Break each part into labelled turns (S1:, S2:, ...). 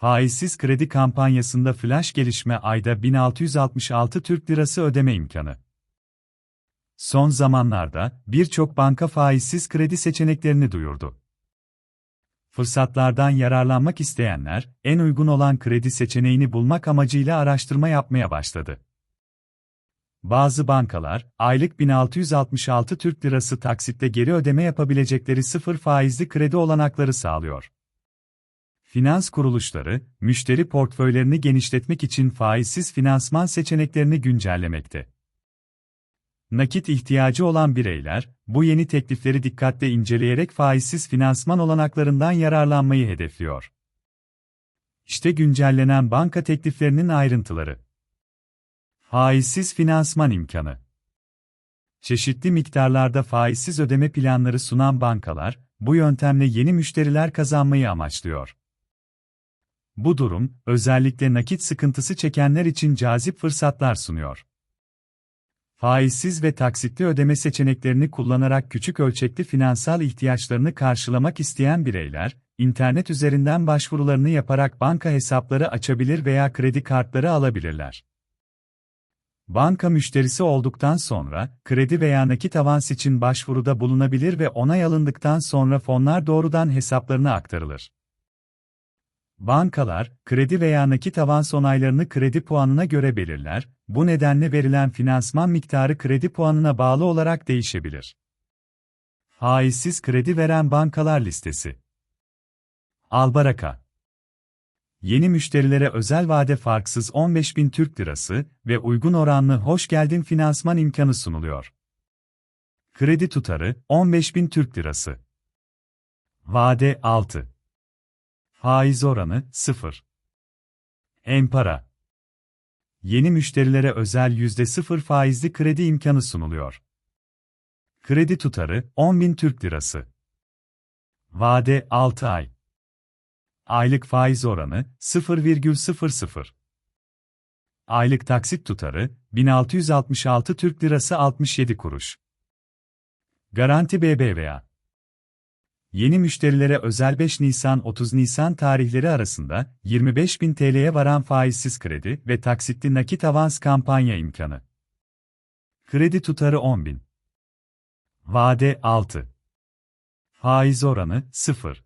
S1: Faizsiz kredi kampanyasında flash gelişme ayda 1666 Türk Lirası ödeme imkanı. Son zamanlarda birçok banka faizsiz kredi seçeneklerini duyurdu. Fırsatlardan yararlanmak isteyenler, en uygun olan kredi seçeneğini bulmak amacıyla araştırma yapmaya başladı. Bazı bankalar, aylık 1666 Türk Lirası taksitle geri ödeme yapabilecekleri sıfır faizli kredi olanakları sağlıyor. Finans kuruluşları, müşteri portföylerini genişletmek için faizsiz finansman seçeneklerini güncellemekte. Nakit ihtiyacı olan bireyler, bu yeni teklifleri dikkatle inceleyerek faizsiz finansman olanaklarından yararlanmayı hedefliyor. İşte güncellenen banka tekliflerinin ayrıntıları. Faizsiz finansman imkanı. Çeşitli miktarlarda faizsiz ödeme planları sunan bankalar, bu yöntemle yeni müşteriler kazanmayı amaçlıyor. Bu durum, özellikle nakit sıkıntısı çekenler için cazip fırsatlar sunuyor. Faizsiz ve taksitli ödeme seçeneklerini kullanarak küçük ölçekli finansal ihtiyaçlarını karşılamak isteyen bireyler, internet üzerinden başvurularını yaparak banka hesapları açabilir veya kredi kartları alabilirler. Banka müşterisi olduktan sonra, kredi veya nakit avans için başvuruda bulunabilir ve onay alındıktan sonra fonlar doğrudan hesaplarına aktarılır. Bankalar, kredi veya nakit avans onaylarını kredi puanına göre belirler, bu nedenle verilen finansman miktarı kredi puanına bağlı olarak değişebilir. Faizsiz kredi veren bankalar listesi Albaraka Yeni müşterilere özel vade farksız 15.000 Türk Lirası ve uygun oranlı hoş geldin finansman imkanı sunuluyor. Kredi tutarı 15.000 Türk Lirası. Vade 6. Faiz oranı 0. Empara. Yeni müşterilere özel %0 faizli kredi imkanı sunuluyor. Kredi tutarı 10.000 Türk Lirası. Vade 6 ay. Aylık faiz oranı 0,00. Aylık taksit tutarı 1666 Türk Lirası 67 kuruş. Garanti BBVA Yeni müşterilere özel 5 Nisan-30 Nisan tarihleri arasında 25.000 TL'ye varan faizsiz kredi ve taksitli nakit avans kampanya imkanı. Kredi tutarı 10.000. Vade 6. Faiz oranı 0.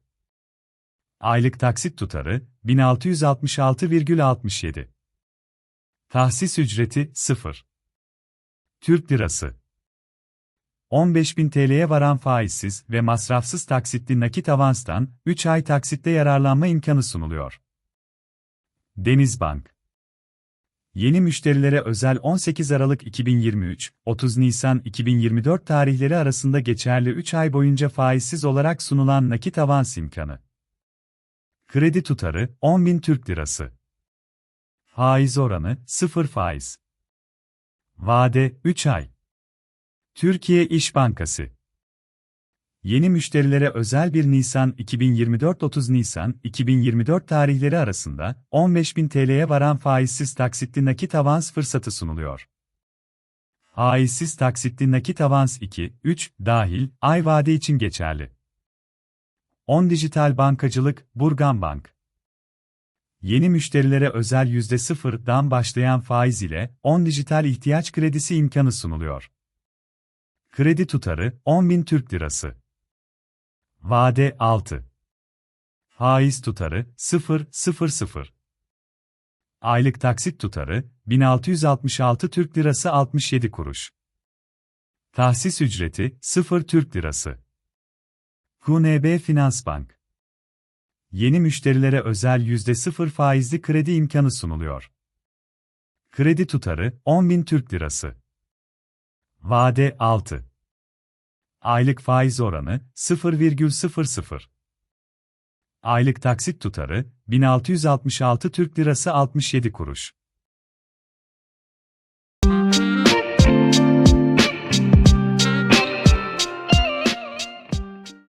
S1: Aylık taksit tutarı 1666,67. Tahsis ücreti 0. Türk Lirası 15.000 TL'ye varan faizsiz ve masrafsız taksitli nakit avanstan 3 ay taksitte yararlanma imkanı sunuluyor. Denizbank Yeni müşterilere özel 18 Aralık 2023, 30 Nisan 2024 tarihleri arasında geçerli 3 ay boyunca faizsiz olarak sunulan nakit avans imkanı. Kredi tutarı 10.000 Türk Lirası. Faiz oranı 0 faiz. Vade 3 ay. Türkiye İş Bankası Yeni müşterilere özel 1 Nisan 2024-30 Nisan 2024 tarihleri arasında 15.000 TL'ye varan faizsiz taksitli nakit avans fırsatı sunuluyor. Faizsiz taksitli nakit avans 2, 3 dahil ay vade için geçerli. 10 Dijital Bankacılık, Burgan Bank. Yeni müşterilere özel %0'dan başlayan faiz ile 10 dijital ihtiyaç kredisi imkanı sunuluyor. Kredi tutarı 10.000 Türk Lirası. Vade 6. Faiz tutarı 0.00. Aylık taksit tutarı 1666 Türk Lirası 67 kuruş. Tahsis ücreti 0 Türk Lirası. QNB Finans Bank. Yeni müşterilere özel %0 faizli kredi imkanı sunuluyor. Kredi tutarı 10.000 Türk Lirası. Vade 6. Aylık faiz oranı 0,00. Aylık taksit tutarı 1666 Türk Lirası 67 kuruş.